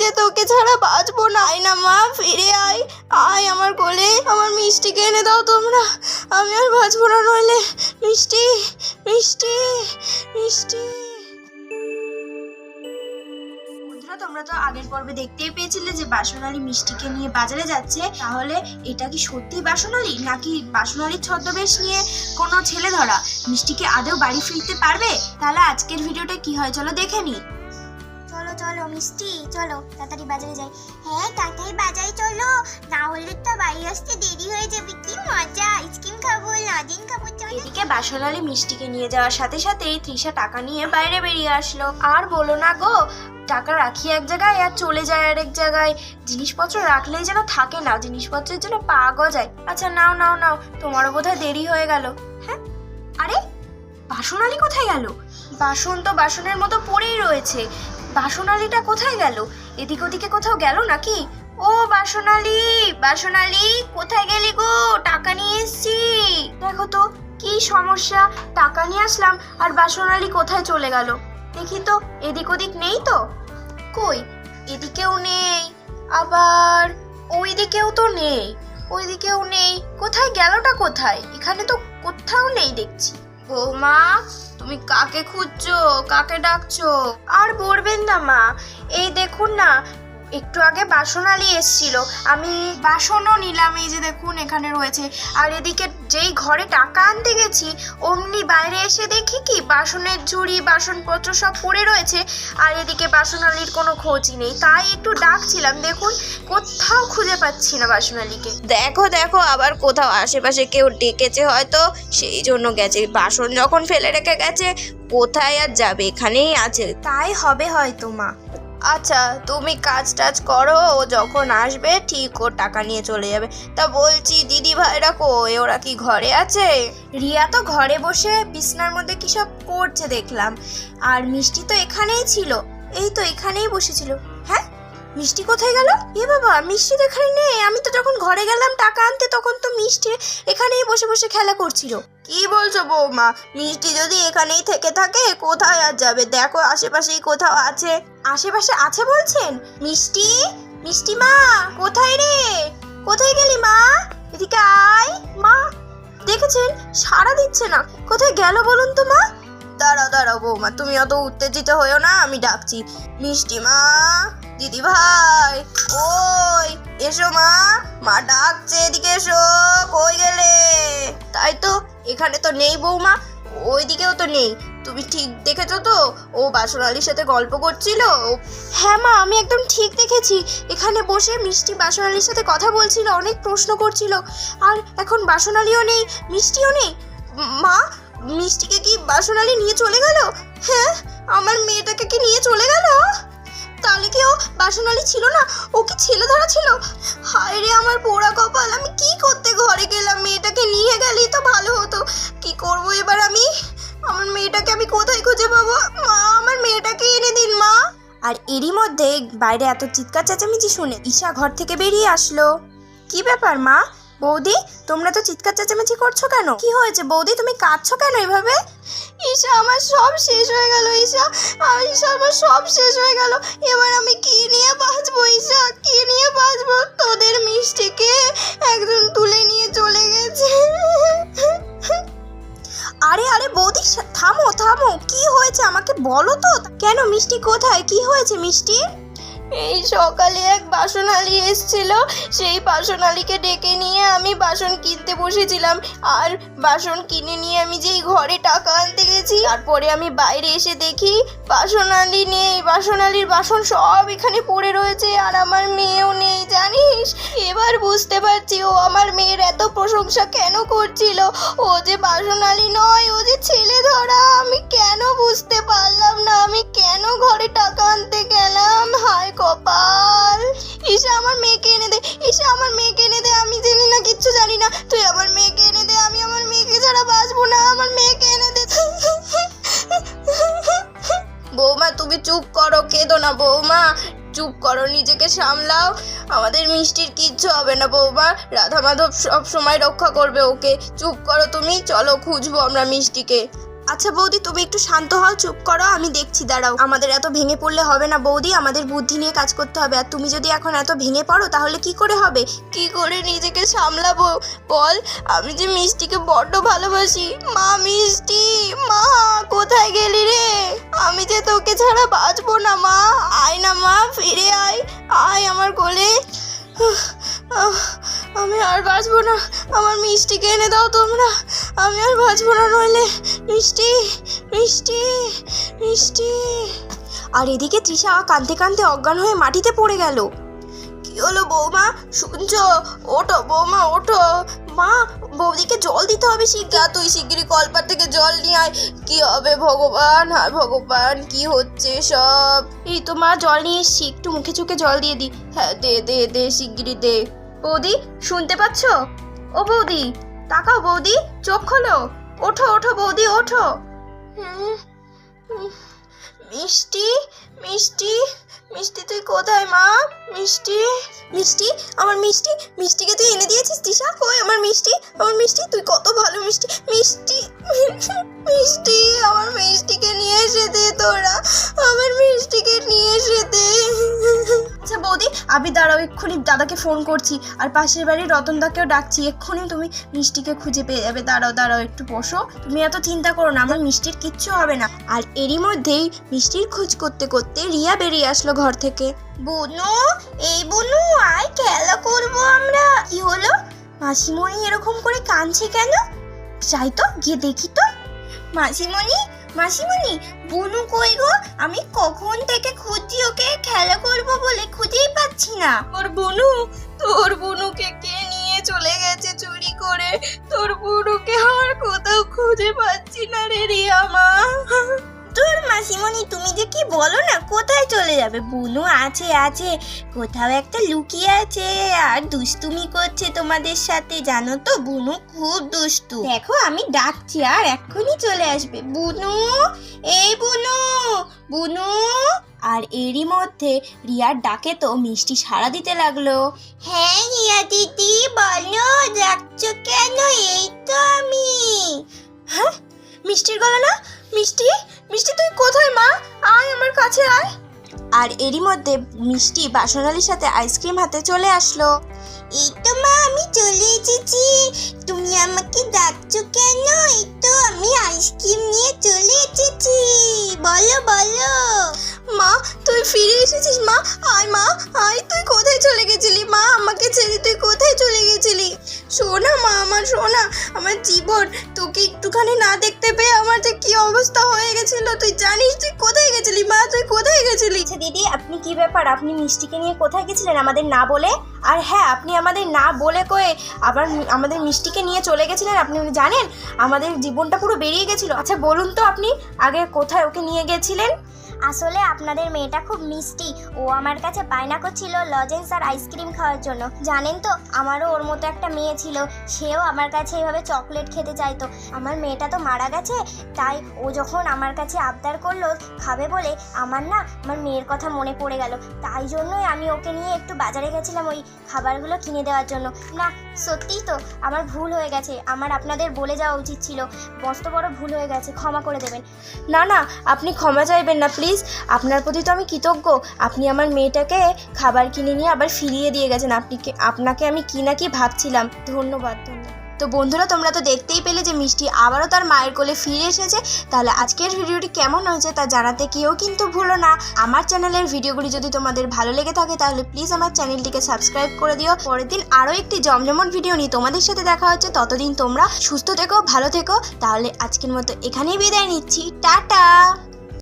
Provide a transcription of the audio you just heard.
যে তোকে ছাড়া বাঁচবো না। আয় না মা, ফিরে আয়। আয় আমার কোলে, আমার মিষ্টিকে এনে দাও তোমরা। আমি আর বাঁচবো না নইলে। মিষ্টি মিষ্টি মিষ্টি। তোমরা তো আগের পর্বে দেখতেই পেয়েছিলে যে বাসনালী মিষ্টিকে নিয়ে বাজারে যাচ্ছে। তাহলে এটা কি সত্যি বাসনালী, নাকি বাসনালীর ছদ্মবেশ নিয়ে কোনো ছেলে ধরা মিষ্টিকে আদৌ বাড়ি ফিরতে পারবে? তাহলে আজকের ভিডিওটা কি হয় চলো দেখে নি। চলো, মিষ্টি, চলো, তাড়াতাড়ি বাজারে যাই। হ্যাঁ তাড়াতাড়ি বাজারে চলো। না হলে তো বাড়ি আসতে দেরি হয়ে যাবে। কি মজা, আইসক্রিম খাব লাদিন খাব, চলো। এদিকে বাসনালী মিষ্টিকে নিয়ে যাওয়ার সাথে সাথেই তৃষা টাকা নিয়ে বাইরে বেরিয়ে আসলো। আর বলো না গো, টাকা রাখি এক জায়গায় আর চলে যায় আরেক জায়গায়। জিনিসপত্র রাখলেই যেন থাকে না, জিনিসপত্রের জন্য পা গজায় আচ্ছা নাও নাও নাও, তোমারও বোধহয় দেরি হয়ে গেল। হ্যাঁ আরে বাসনালী কোথায় গেল? বাসন তো বাসনের মতো পড়েই রয়েছে। বাসনালীটা কোথায় গেল? এদিক ওদিকে কোথাও গেল নাকি? ও বাসনালী বাসনালী, কোথায় গেলি গো? টাকা নিয়ে এসছি। দেখো তো, কি সমস্যা। টাকা নিয়ে আসলাম আর বাসনালি কোথায় চলে গেল? দেখি তো, এদিক ওদিক নেই তো? কই? এদিকেও নেই। আবার ওই দিকেও তো নেই। ওই দিকেও নেই। কোথায় গেলটা কোথায়? এখানে তো কোথাও নেই দেখছি। বৌমা তুমি কাকে খুঁজছো? কাকে ডাকছো? আর বলবেন না মা। এই দেখুন না একটু আগে বাসনালি এসছিল। আমি বাসনও নিলাম এই যে দেখুন এখানে রয়েছে। আর এদিকে যেই ঘরে টাকা আনতে গেছি অমনি বাইরে এসে দেখি কি বাসনের ঝুড়ি বাসনপত্র সব পড়ে রয়েছে আর এদিকে বাসনালির কোনো খোঁজই নেই। তাই একটু ডাকছিলাম দেখুন কোথাও খুঁজে পাচ্ছি না বাসনালিকে দেখো দেখো আবার কোথাও আশেপাশে কেউ ডেকেছে হয়তো সেই জন্য গেছে। বাসন যখন ফেলে রেখে গেছে কোথায় আর যাবে? এখানেই আছে। তাই হবে হয়তো মা। আচ্ছা তুমি কাজ টাজ করো, ও যখন আসবে ঠিক ও টাকা নিয়ে চলে যাবে। তা বলছি, দিদি ভাইরা কই? ওরা কি ঘরে আছে? রিয়া তো ঘরে বসে বিছনার মধ্যে কি সব করছে দেখলাম। আর মিষ্টি তো এখানেই ছিল। এই তো এখানেই বসেছিল। হ্যাঁ? মিষ্টি কোথায় গেল? এ বাবা, মিষ্টি তো এখানে নেই। আমি তো যখন ঘরে গেলাম টাকা আনতে, তখন তো মিষ্টি এখানেই বসে বসে খেলা করছিল। কি বলছো বৌমা? মিষ্টি যদি এখানেই থেকে থাকে, কোথায় আর যাবে? দেখো আশেপাশেই কোথাও আছে। আশেপাশে আছে বলছেন? মিষ্টি? মিষ্টি মা, কোথায় রে? কোথায় গেলি মা? এদিকে আয়। মা, দেখেছেন? সাড়া দিচ্ছে না। কোথায় গেল বলুন তো মা? দাঁড়াও দাঁড়াও বৌমা, তুমি অত উত্তেজিত হয়েও না, আমি ডাকছি। মিষ্টি মা, দিদি ভাই, ওই, এসো মা। মা ডাকছে, এদিকে এসো। কই গেলে? তাই তো এখানে তো নেই বৌমা ওইদিকেও তো নেই। তুমি ঠিক দেখেছ তো? ও বাসনালির সাথে গল্প করছিল। হ্যাঁ মা আমি একদম ঠিক দেখেছি। এখানে বসে মিষ্টি বাসনালির সাথে কথা বলছিল অনেক প্রশ্ন করছিল। আর এখন বাসনালিও নেই মিষ্টিও নেই। মা মিষ্টিকে কি বাসনালি নিয়ে চলে গেল? হ্যাঁ আমার মেয়েটাকে কি নিয়ে চলে গেল? তাহলে কি ও বাসনালি ছিল না? ও কি ছেলে ধরা ছিল? হায় রে আমার পোড়া কপাল, আমি কি করতে ঘরে গেলাম? মেয়েটাকে নিয়ে গেলেই তো ভালো হতো। কি করব এবার আমি? আমার মেয়েটাকে আমি কোথায় খুঁজে পাবো? মা, আমার মেয়েটাকে এনে দিন, মা। আর এরই মধ্যে বাইরে এত চিৎকার চেঁচামেচি শুনে ঈশা ঘর থেকে বেরিয়ে আসলো। কি ব্যাপার, মা? বৌদি, তোমরা তো চিৎকার চেঁচামেচি করছ কেন? কি হয়েছে বৌদি, তুমি কাঁদছো কেন এভাবে? ঈশা, আমার সব শেষ হয়ে গেল, ঈশা। আর ঈশা, আমার সব শেষ হয়ে গেল। এবার আমি কি নিয়ে বাঁচবো, ঈশা? কি নিয়ে বাঁচবো? তোদের মিষ্টিকে একজন তুলে নিয়ে চলে গেছে। আরে আরে বৌদি থামো থামো। কি হয়েছে আমাকে বলো তো। কেন মিষ্টি কোথায়? কি হয়েছে মিষ্টি? এই সকালে এক বাসনালি এসেছিল। সেই বাসনালিকে ডেকে নিয়ে আমি বাসন কিনতে বসেছিলাম। আর বাসন কিনে নিয়ে আমি যেই ঘরে টাকা আনতে গেছি, তারপরে আমি বাইরে এসে দেখি বাসনালি নেই। বাসনালির বাসন সব এখানে পড়ে রয়েছে আর আমার মেয়েও নেই, জানিস? এবার বুঝতে পারছি ও আমার মেয়ের এত প্রশংসা কেন করছিল। ও যে বাসনালি নয়, ও যে ছেলে ধরা, আমি কেন বুঝতে পারলাম না? আমি কেন ঘরে টাকা আনতে গেলাম? হায় কপাল! ঈশা আমার মেয়েকে এনে দে ঈশা আমার মেয়েকে এনে দে, আমি জানি না, কিচ্ছু জানি না। তুই আমার মেয়েকে এনে দে, আমি আমার মেয়েকে ছাড়া বাঁচবো না, আমার মেয়েকে এনে দে। বৌমা, তুমি চুপ করো, কেঁদো না বৌমা। চুপ করো, নিজেকে সামলাও। আমাদের মিষ্টির কিচ্ছু হবে না, বৌমা। রাধা মাধব সব সময় রক্ষা করবে ওকে। চুপ করো তুমি, চলো খুঁজবো আমরা মিষ্টিকে। আচ্ছা বৌদি, তুমি একটু শান্ত হও, চুপ করো, আমি দেখছি, দাঁড়াও। আমাদের এত ভেঙে পড়লে হবে না বৌদি, আমাদের বুদ্ধি নিয়ে কাজ করতে হবে। আর তুমি যদি এখন এত ভেঙে পড়ো, তাহলে কি করে হবে? কি করে নিজেকে সামলাবো? বল, আমি যে মিষ্টিকে বড্ড ভালোবাসি। মা মিষ্টি, মা, কোথায় গেলি রে? আমি যে তোকে ছাড়া বাঁচবো না, মা। আয় না, মা, ফিরে আয়। আয় আমার কোলে। আমি আর বাঁচবো না। আমার মিষ্টিকে এনে দাও তোমরা। আমি আর বাঁচবো না নইলে। মিষ্টি মিষ্টি মিষ্টি। আর এদিকে তৃষা কাঁদতে কাঁদতে অজ্ঞান হয়ে মাটিতে পড়ে গেল। কি হলো বৌমা? শুনছো? ওঠো, বৌমা, ওঠো। মা বৌদিকে জল দিতে হবে শিগগা তুই শিগগিরই কলপার থেকে জল নিয়ে আয়। কি হবে ভগবান? হায় ভগবান কি হচ্ছে সব? এই তো মা জল নিয়ে এসছি। একটু মুখে চুখে জল দিয়ে দি। হ্যাঁ দে দে দে শিগগিরই দে। বৌদি শুনতে পাচ্ছ? ও বৌদি তাকাও বৌদি চোখ খোলো। ওঠো ওঠো বৌদি ওঠো। মিষ্টি মিষ্টি মিষ্টি তুই কোথায় মা? মিষ্টি মিষ্টি, আমার মিষ্টি, মিষ্টিকে তুই এনে দিয়েছিস তিশা কই আমার মিষ্টি আমার মিষ্টি, তুই কত ভালো মিষ্টি। মিষ্টি মিষ্টি, আমার মিষ্টিকে নিয়ে এসে দে তোরা, আমার মিষ্টিকে নিয়ে এসে দে। আচ্ছা বৌদি আমি দাঁড়াও, এক্ষুনি দাদাকে ফোন করছি, আর পাশের বাড়ির রতনদাকেও ডাকছি, এক্ষুনি তুমি মিষ্টিকে খুঁজে পেয়ে যাবে। দাঁড়াও দাঁড়াও, একটু বসো। তুমি এত চিন্তা করো না, আমার মিষ্টির কিচ্ছু হবে না। আর এরই মধ্যেই মিষ্টির খোঁজ করতে করতে রিয়া বেরিয়ে আসলো ঘর থেকে। বুনু, এই বুনু, আয় খেলা করব আমরা। কি হলো? মাসিমণি এরকম করে কাঁদছে কেন? যাই তো, গিয়ে দেখি তো। মাসিমণি মাসিমণি, বুনু কই গো? আমি কখন থেকে খুঁজছি ওকে খেলা করব বলে খুঁজেই পাচ্ছি না। তোর বুনু, তোর বুনুকে কে নিয়ে চলে গেছে চুরি করে? তোর বুনুকে আর কোথাও খুঁজে পাচ্ছি না রে রিয়া মা তোর মাসিমণি তুমি যে কি বলো না, কোথায় চলে যাবে? বুনু আছে আছে। কোথাও একটা লুকিয়ে আছে। আর দুষ্টুমি করছে তোমাদের সাথে, জানো তো? বুনু খুব দুষ্টু। দেখো, আমি ডাকছি, আর এক্ষুনি চলে আসবে। বুনু, এই বুনু বুনু। আর এরই মধ্যে রিয়ার ডাকে তো মিষ্টি সাড়া দিতে লাগল। হ্যাঁ রিয়া দিদি, বলো, ডাকছো কেন? এই তো আমি। হ্যাঁ মিষ্টির গলা না? মিষ্টি? মিষ্টি তুই কোথায়, মা? আয় আমার কাছে, আয়। আর এরই মধ্যে মিষ্টি বাসনালির সাথে আইসক্রিম হাতে চলে আসলো। এই তো, মা, আমি চলে এসেছি। তুমি আমাকে ডাকছো কেন? এই তো, আমি আইসক্রিম নিয়ে চলে এসেছি। বলো বলো। মা, তুই ফিরে এসেছিস, মা? আয় মা, আয়, তুই কোথায় চলে গেছিলি? মা, আমাকে ছেড়ে তুই কোথায় চলে গেছিলি? শোনা, মা, আমার শোনা, আমার জীবন। তোকে একটুখানি না দেখতে পেয়ে আমার যে কি অবস্থা তুই জানিস তুই কোথায় গেছিলি, মা? তুই কোথায় গেছিলি? আচ্ছা দিদি, আপনি কি ব্যাপার? আপনি মিষ্টিকে নিয়ে কোথায় গেছিলেন? আমাদের না বলে? আর হ্যাঁ আপনি আমাদের না বলে কয়ে আবার আমাদের মিষ্টিকে নিয়ে চলে গেছিলেন, আপনি জানেন? আমাদের জীবনটা পুরো বেরিয়ে গেছিল। আচ্ছা বলুন তো আপনি, আগে কোথায় ওকে নিয়ে গেছিলেন? আসলে আপনাদের মেয়েটা খুব মিষ্টি। ও আমার কাছে বায়না করছিল লজেন্স আর আইসক্রিম খাওয়ার জন্য। জানেন তো, আমারও ওর মতো একটা মেয়ে ছিল। সেও আমার কাছে এইভাবে চকলেট খেতে চাইতো। আমার মেয়েটা তো মারা গেছে, তাই ও যখন আমার কাছে আবদার করল, খাবে বলে, আমার না, আমার মেয়ের কথা মনে পড়ে গেল। তাই জন্যই আমি ওকে নিয়ে একটু বাজারে গেছিলাম ওই খাবারগুলো কিনে দেওয়ার জন্য। না সত্যিই তো, আমার ভুল হয়ে গেছে। আমার আপনাদের বলে যাওয়া উচিত ছিল। মস্ত বড় ভুল হয়ে গেছে, ক্ষমা করে দেবেন। না না, আপনি ক্ষমা চাইবেন না, প্লিজ। আপনার প্রতি তো আমি কৃতজ্ঞ। আপনি আমার মেয়েটাকে খাবার কিনে নিয়ে আবার ফিরিয়ে দিয়ে গেছেন। আপনি আপনাকে আমি কি না কি ভাবছিলাম। ধন্যবাদ ধন্যবাদ। তো বন্ধুরা, তোমরা তো দেখতেই পেলে যে মিষ্টি আবারও তার মায়ের কোলে ফিরে এসেছে। তাহলে আজকের ভিডিওটি কেমন হয়েছে তা জানাতে কেউ কিন্তু ভুলো না। আমার চ্যানেলের ভিডিওগুলি যদি তোমাদের ভালো লেগে থাকে, তাহলে প্লিজ আমার চ্যানেলটিকে সাবস্ক্রাইব করে দিও। পরের দিন আরও একটি জমজমট ভিডিও নিয়ে তোমাদের সাথে দেখা হচ্ছে। ততদিন তোমরা সুস্থ থেকো, ভালো থেকো। তাহলে আজকের মতো এখানেই বিদায় নিচ্ছি। টাটা!